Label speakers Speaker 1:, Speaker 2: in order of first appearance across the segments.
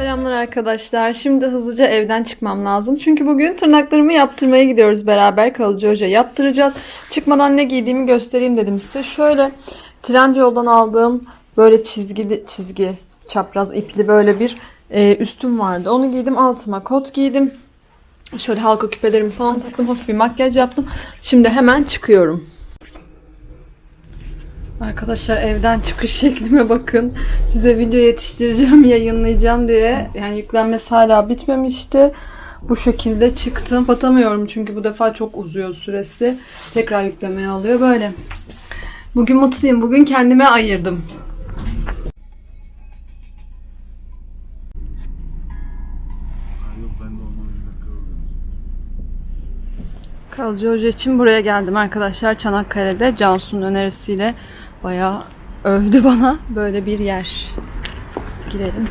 Speaker 1: Selamlar arkadaşlar. Şimdi hızlıca evden çıkmam lazım. Çünkü bugün tırnaklarımı yaptırmaya gidiyoruz beraber. Kalıcı hoca yaptıracağız. Çıkmadan ne giydiğimi göstereyim dedim size. Şöyle Trendyol'dan aldığım böyle çizgili çizgi çapraz ipli böyle bir e, üstüm vardı. Onu giydim altıma kot giydim. Şöyle halka küpelerimi falan taktım. Hafif bir makyaj yaptım. Şimdi hemen çıkıyorum. Arkadaşlar evden çıkış şeklime bakın. Size video yetiştireceğim, yayınlayacağım diye. Yani yüklenmesi hala bitmemişti. Bu şekilde çıktım. Batamıyorum çünkü bu defa çok uzuyor süresi. Tekrar yüklemeye alıyor böyle. Bugün mutluyum. Bugün kendime ayırdım. Kalıcı Hoca için buraya geldim arkadaşlar. Çanakkale'de Cansu'nun önerisiyle bayağı övdü bana böyle bir yer. Girelim.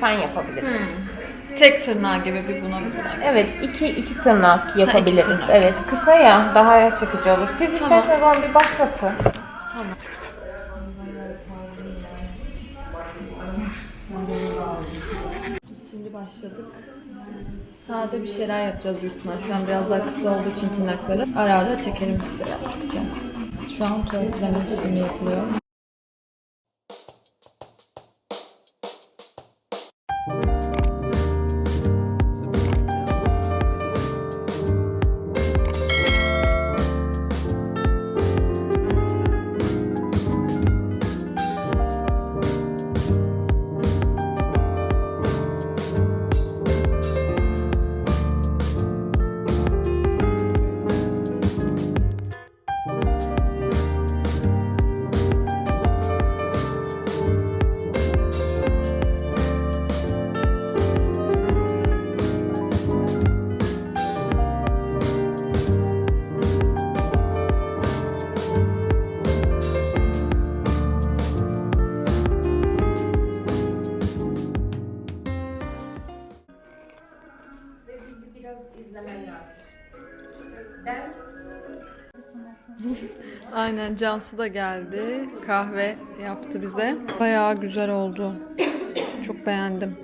Speaker 2: Sen yapabiliriz.
Speaker 1: Tek tırnağı gibi bir buna bir buna.
Speaker 2: Evet, iki iki tırnak yapabiliriz.
Speaker 1: tırnak.
Speaker 2: Evet, kısa ya daha çekici olur. Siz isterseniz onu bir başlatın.
Speaker 1: Şimdi başladık. Sade bir şeyler yapacağız ihtimal. Şu an biraz daha kısa olduğu için tırnakları. Ara ara çekerim size. Şu an işlemi yapılıyor. Aynen Cansu da geldi. Kahve yaptı bize. Bayağı güzel oldu. Çok beğendim.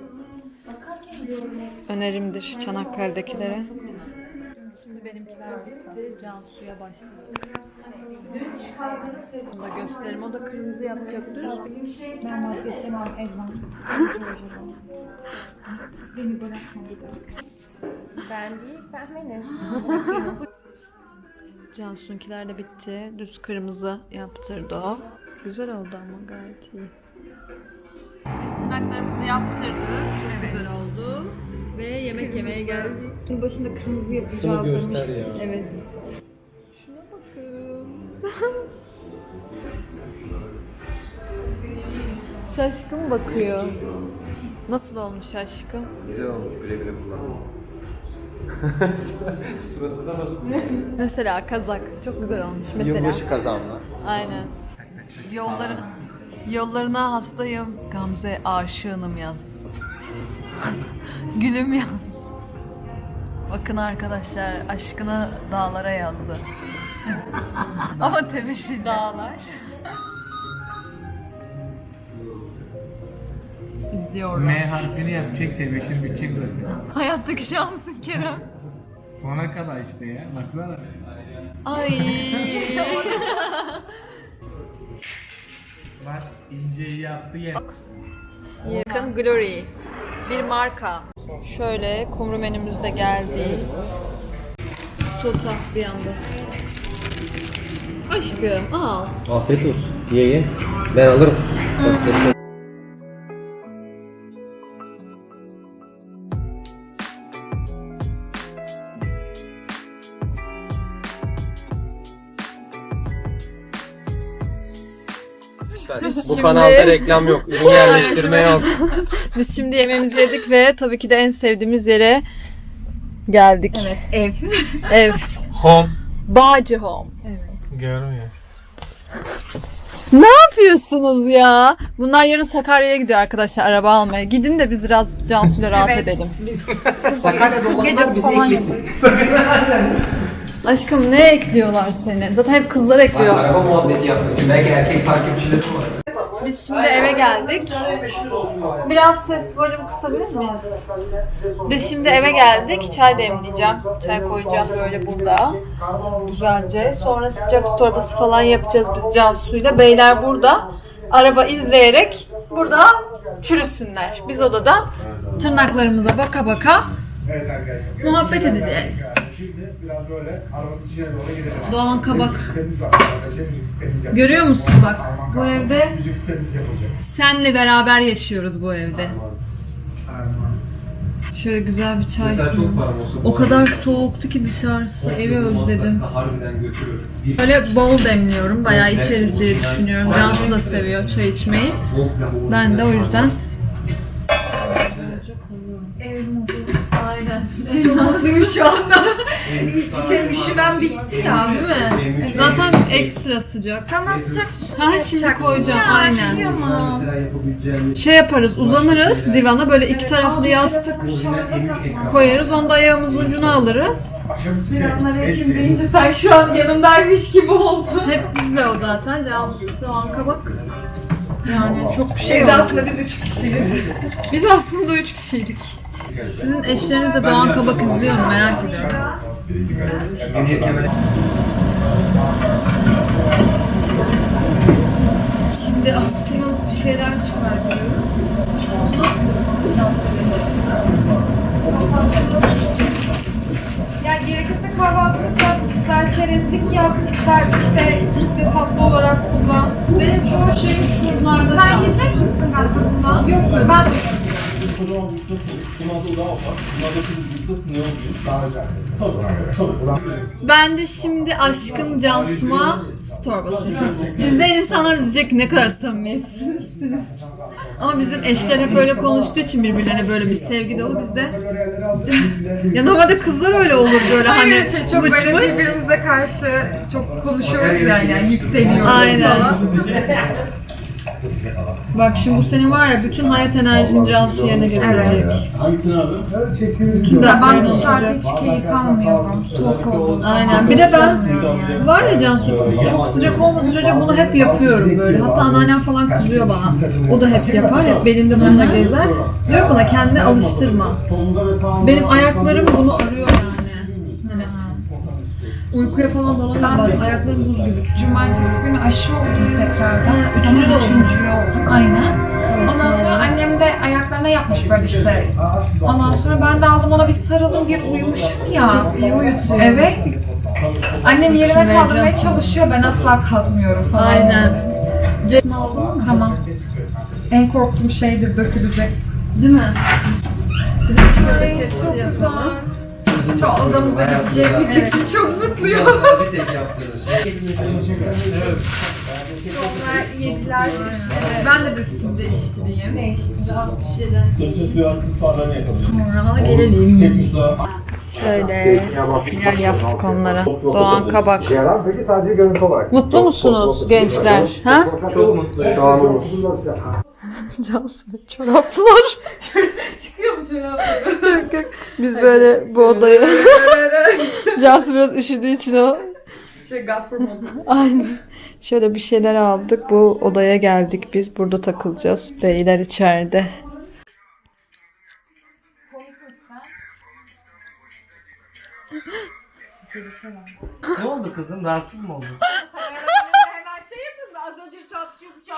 Speaker 1: Önerimdir Çanakkale'dekilere. Şimdi benimkiler bitti. Cansu'ya başladık. Onu da gösterim. O da kırmızı yapacak düz.
Speaker 3: Ben vazgeçemem elvan. Beni bırakma bir daha.
Speaker 2: Ben değil, sen benim.
Speaker 1: Cansu'nunkiler de bitti. Düz kırmızı yaptırdı o. Güzel oldu ama gayet iyi. Biz tırnaklarımızı yaptırdık. Çok güzel oldu. Ve yemek yemeye geldik.
Speaker 3: Yıl başında kırmızı yapacağız demiştim.
Speaker 1: Evet. Şuna bakın. Şaşkın bakıyor. Nasıl olmuş aşkım?
Speaker 4: Güzel olmuş güle güle kullan. Suratına nasıl?
Speaker 1: Mesela kazak. Çok güzel olmuş mesela.
Speaker 4: Yılbaşı kazanlar.
Speaker 1: Aynen. Yolların yollarına hastayım. Gamze aşığınım yaz. Gülüm yaz. Bakın arkadaşlar aşkını dağlara yazdı. Ama temişli dağlar. İzliyorum.
Speaker 5: M harfini yapacak tebeşir bitecek zaten.
Speaker 1: Hayattaki şansın Kerem.
Speaker 5: Sona kadar işte ya. Baksana.
Speaker 1: Ay.
Speaker 5: Bak inceyi yaptı ya.
Speaker 1: Yakın Glory. Bir marka. Şöyle kumru menümüz de geldi. Sosa bir anda. Aşkım al.
Speaker 6: Afiyet olsun. Ye ye. Ben alırım. Lütfen. Bu
Speaker 1: Şimdi-
Speaker 6: kanalda reklam yok. Ürün yerleştirme yok.
Speaker 1: Biz şimdi yemeğimizi yedik ve tabii ki de en sevdiğimiz yere geldik. Evet,
Speaker 3: Ev.
Speaker 1: ev.
Speaker 5: Home.
Speaker 1: Bağcı Home.
Speaker 5: Görmüyor.
Speaker 1: Ne yapıyorsunuz ya? Bunlar yarın Sakarya'ya gidiyor arkadaşlar araba almaya. Gidin de biz biraz Cansu'yla rahat edelim.
Speaker 6: Sakarya'da olanlar bizi eklesin.
Speaker 1: Aşkım ne ekliyorlar seni? Zaten hep kızlar ekliyor.
Speaker 6: Araba muhabbeti yapmak için. Belki erkek takipçilerim var.
Speaker 1: Biz şimdi eve geldik. Biraz ses volümü kısabilir miyiz? Biz şimdi eve geldik. Çay demleyeceğim. Çay koyacağım böyle burada. Güzelce. Sonra sıcak su torbası falan yapacağız biz Cansu'yla. Beyler burada. Araba izleyerek burada çürüsünler. Biz odada tırnaklarımıza baka baka
Speaker 4: Evet arkadaşlar.
Speaker 1: muhabbet edeceğiz.
Speaker 4: Şimdi biraz böyle arabanın içine doğru girelim.
Speaker 1: Doğan Kabak.
Speaker 4: Müzik sistemimiz var. Arkadaşlar müzik sistemimiz.
Speaker 1: Görüyor musun bak bu evde
Speaker 4: Müzik sistemimiz yapılacak.
Speaker 1: senle beraber yaşıyoruz bu evde. Şöyle güzel bir çay.
Speaker 6: Mesela çok var olsa.
Speaker 1: O kadar soğuktu ki dışarısı. Evi özledim.
Speaker 6: Harbiden götürür. Bir
Speaker 1: Böyle bol demliyorum. Bayağı içeriz diye düşünüyorum. Cansu da seviyor çay içmeyi. Ben de o yüzden. Aynen.
Speaker 3: Çok mutluyum şu anda. Şey üşümem bitti ya.
Speaker 1: Değil mi? Zaten ekstra sıcak.
Speaker 3: Sen ben sıcak su
Speaker 1: Ha şimdi koyacağım. Aynen.
Speaker 3: Kıyamam.
Speaker 6: Mesela yapabileceğimiz
Speaker 1: Şey yaparız. Uzanırız divana. Böyle iki taraflı yastık
Speaker 6: orijinal M3 ekran.
Speaker 1: koyarız. Onu da ayağımızın ucuna alırız.
Speaker 4: Akşam
Speaker 3: Selamünaleyküm deyince sen şu an yanımdaymış gibi oldun.
Speaker 1: Hep bizde o zaten. Cansu, Doğan Kabak. Yani çok bir şey
Speaker 3: Evde
Speaker 1: yok.
Speaker 3: aslında biz üç kişiyiz.
Speaker 1: Biz aslında üç kişiydik. Sizin eşleriniz de Doğan Kabak izliyor mu? Merak ediyorum. Şimdi atıştırmalık bir şeyler çıkartıyoruz.
Speaker 3: Ya gerekirse kahvaltılık yap, ister çerezlik yap, ister işte sütle tatlı olarak kullan.
Speaker 1: Benim çoğu şeyim şunlarda.
Speaker 3: Sen yiyecek misin Ben
Speaker 1: Ben de şimdi aşkım Cansu'ma storbası. İzleyen insanlar diyecek ki ne kadar samimiyetsizsiniz. Ama bizim eşler hep böyle konuştuğu için birbirlerine böyle bir sevgi dolu bizde. ya normalde kızlar öyle olur böyle hani
Speaker 3: Hayır, şey, çok
Speaker 1: mıç
Speaker 3: böyle birbirimize karşı çok konuşuyoruz yani, yani yükseliyoruz
Speaker 1: Aynen.
Speaker 3: falan.
Speaker 1: Bak şimdi bu senin var ya bütün hayat enerjini Cansu yerine getirecek.
Speaker 4: Hangisini abi?
Speaker 1: Bütün
Speaker 3: Ya ben
Speaker 1: dertlerini
Speaker 3: dışarıda hiç keyif almıyorum. Soğuk olduğu zaman.
Speaker 1: Aynen. Bir de ben var ya Cansu çok sıcak olmadığı sürece bunu hep yapıyorum böyle. Hatta anneannem falan kızıyor bana. O da hep yapar. Hep belinde bununla gezer. Diyor bana kendine alıştırma. Benim ayaklarım bunu arıyor yani. Uykuya falan dalamıyorum. Bak ayaklarım buz gibi.
Speaker 3: Cumartesi günü aşı oldum tekrardan.
Speaker 1: Üçüncü de.
Speaker 3: Üçüncüye oldum. Aynen. Ondan sonra annem de ayaklarına yapmış böyle işte. Ondan sonra ben de aldım ona bir sarıldım bir uyumuşum ya.
Speaker 1: İyi uyutuyor.
Speaker 3: Evet. Annem yerime kaldırmaya çalışıyor. Ben asla kalkmıyorum falan.
Speaker 1: Aynen.
Speaker 3: Tamam. En korktuğum şeydir dökülecek.
Speaker 1: Değil mi?
Speaker 3: Ay, çok güzel. Çok odamıza gideceğimiz için çok mutluyum.
Speaker 6: Bir tek yaptığınız şey.
Speaker 3: Yediler.
Speaker 1: Ben de bir üstümü değiştireyim.
Speaker 3: Değiştireceğim.
Speaker 1: Biraz bir şeyden.
Speaker 4: Görüşürüz bir artı ısmarlarını yapalım.
Speaker 1: Sonra gelelim. Şöyle neler yaptık onlara. Doğan Kabak.
Speaker 7: Peki sadece görüntü olarak.
Speaker 1: Mutlu musunuz gençler? Ha?
Speaker 6: Çok mutluyum.
Speaker 7: Şu an
Speaker 1: Cansu çoraplar.
Speaker 3: Çıkıyor mu çorapları?
Speaker 1: Biz böyle bu odaya. Cansu biraz üşüdüğü için o.
Speaker 3: Şey gafur modu.
Speaker 1: Aynen. Şöyle bir şeyler aldık. Bu odaya geldik biz. Burada takılacağız. Beyler içeride.
Speaker 5: Ne oldu kızım? Rahatsız mı oldun?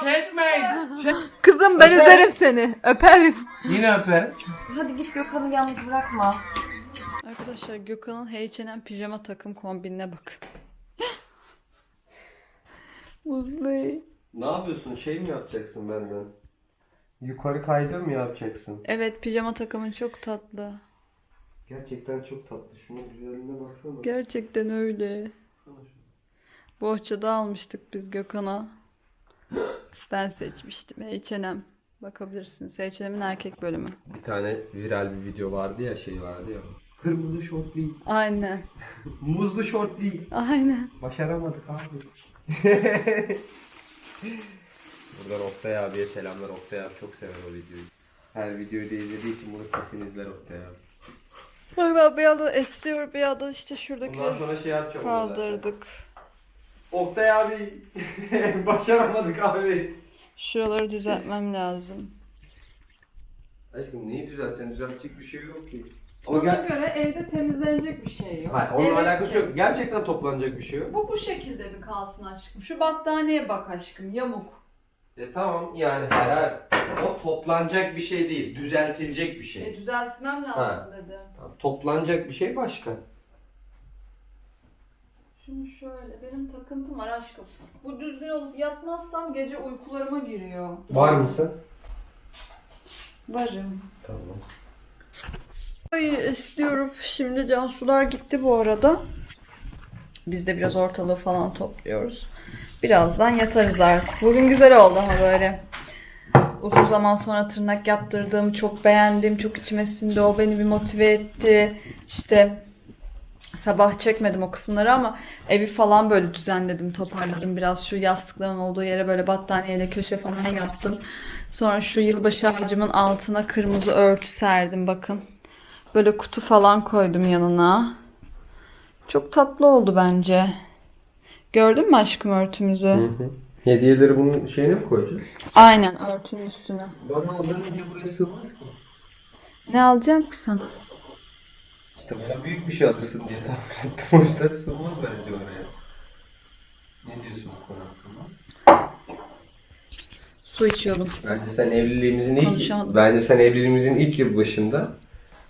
Speaker 5: Çekmeyin. Çek.
Speaker 1: Kızım ben üzerim seni. Öperim.
Speaker 5: Yine öperim.
Speaker 3: Hadi git Gökhan'ı yalnız bırakma.
Speaker 1: Arkadaşlar Gökhan'ın H&M pijama takım kombinine bakın. Muzlu.
Speaker 8: Ne yapıyorsun? Şey mi yapacaksın benden? Yukarı kaydır mı yapacaksın?
Speaker 1: Evet pijama takımın çok tatlı.
Speaker 8: Gerçekten çok tatlı. Şunun güzelliğine baksana.
Speaker 1: Gerçekten öyle. Bohçada almıştık biz Gökhan'a. Ben seçmiştim H&M. Bakabilirsiniz. H&M'in erkek bölümü.
Speaker 6: Bir tane viral bir video vardı ya şey vardı ya. Kırmızı şort değil.
Speaker 1: Aynen.
Speaker 6: Muzlu şort değil.
Speaker 1: Aynen.
Speaker 8: Başaramadık abi.
Speaker 6: Buradan Oktay abiye selamlar. Oktay abi çok sever o videoyu. Her videoyu da izlediği için bunu kesin izler Oktay abi.
Speaker 1: Bak ben bir yandan esniyor bir yandan işte şuradaki
Speaker 6: Bundan sonra şey yapacağım.
Speaker 1: kaldırdık.
Speaker 6: Oktay abi başaramadık abi.
Speaker 1: Şuraları düzeltmem lazım.
Speaker 6: Aşkım neyi düzelteceksin? Düzeltecek bir şey yok ki.
Speaker 1: Ona
Speaker 6: O gel...
Speaker 1: göre evde temizlenecek bir şey yok.
Speaker 6: Hayır, onunla
Speaker 1: Evet.
Speaker 6: alakası yok. Gerçekten toplanacak bir şey yok.
Speaker 1: Bu bu şekilde mi kalsın aşkım? Şu battaniyeye bak aşkım yamuk.
Speaker 6: E tamam yani herhal o toplanacak bir şey değil. Düzeltilecek bir şey.
Speaker 1: E düzeltmem lazım
Speaker 6: Ha.
Speaker 1: dedim.
Speaker 6: Tamam, Toplanacak bir şey başka.
Speaker 1: Şunu şöyle benim takıntım var aşkım. Bu düzgün olup yatmazsam gece uykularıma giriyor.
Speaker 6: Var mısın?
Speaker 1: Varım.
Speaker 6: Tamam.
Speaker 1: Ay istiyorum. Şimdi Cansular gitti bu arada. Biz de biraz ortalığı falan topluyoruz. Birazdan yatarız artık. Bugün güzel oldu ama böyle. Uzun zaman sonra tırnak yaptırdığım, çok beğendim, çok içime sindi. O beni bir motive etti. İşte sabah çekmedim o kısımları ama evi falan böyle düzenledim, toparladım. Biraz şu yastıkların olduğu yere böyle battaniyeyle köşe falan yaptım. Sonra şu yılbaşı ağacımın altına kırmızı örtü serdim bakın. Böyle kutu falan koydum yanına. Çok tatlı oldu bence. Gördün mü aşkım örtümüzü?
Speaker 6: Hediyeleri bunun şeyine mi koyacağız?
Speaker 1: Aynen örtünün üstüne.
Speaker 6: Bana onların hediye buraya sığmaz ki.
Speaker 1: Ne alacağım ki sana?
Speaker 6: İşte bana büyük bir şey alırsın diye tahmin ettim. O yüzden sığmaz bence oraya. Ne diyorsun bu konu hakkında?
Speaker 1: Su içiyordum.
Speaker 6: Bence sen evliliğimizin ilk
Speaker 1: Konuşamadım.
Speaker 6: bence sen evliliğimizin ilk yıl başında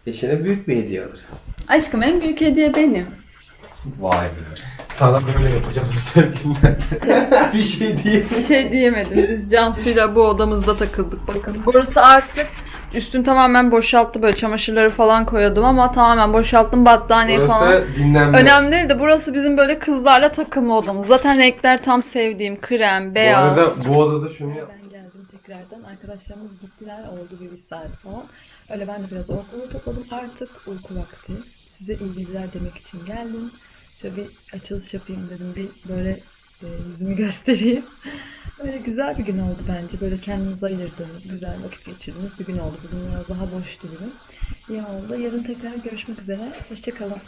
Speaker 6: eşine büyük bir hediye alırsın.
Speaker 1: Aşkım en büyük hediye benim.
Speaker 6: Vay be. Sana böyle yapacağım bu sevgilinden. bir şey diyeyim.
Speaker 1: Bir şey diyemedim. Biz Cansu'yla bu odamızda takıldık bakın. Burası artık üstünü tamamen boşalttı böyle çamaşırları falan koyuyordum ama tamamen boşalttım battaniye falan.
Speaker 6: Burası dinlenme.
Speaker 1: Önemli değil de burası bizim böyle kızlarla takılma odamız. Zaten renkler tam sevdiğim. Krem,
Speaker 6: Bu
Speaker 1: beyaz.
Speaker 6: arada bu odada şunu yap.
Speaker 1: Ben geldim tekrardan. Arkadaşlarımız gittiler. Oldu bir, bir saat falan. Öyle ben de biraz ortalığı topladım. Artık uyku vakti. Size iyi geceler demek için geldim. Şöyle bir açılış yapayım dedim. Bir böyle yüzümü göstereyim. Böyle güzel bir gün oldu bence. Böyle kendimize ayırdığımız, güzel vakit geçirdiğimiz bir gün oldu. Bugün biraz daha boştu bugün. İyi oldu. Yarın tekrar görüşmek üzere. Hoşçakalın.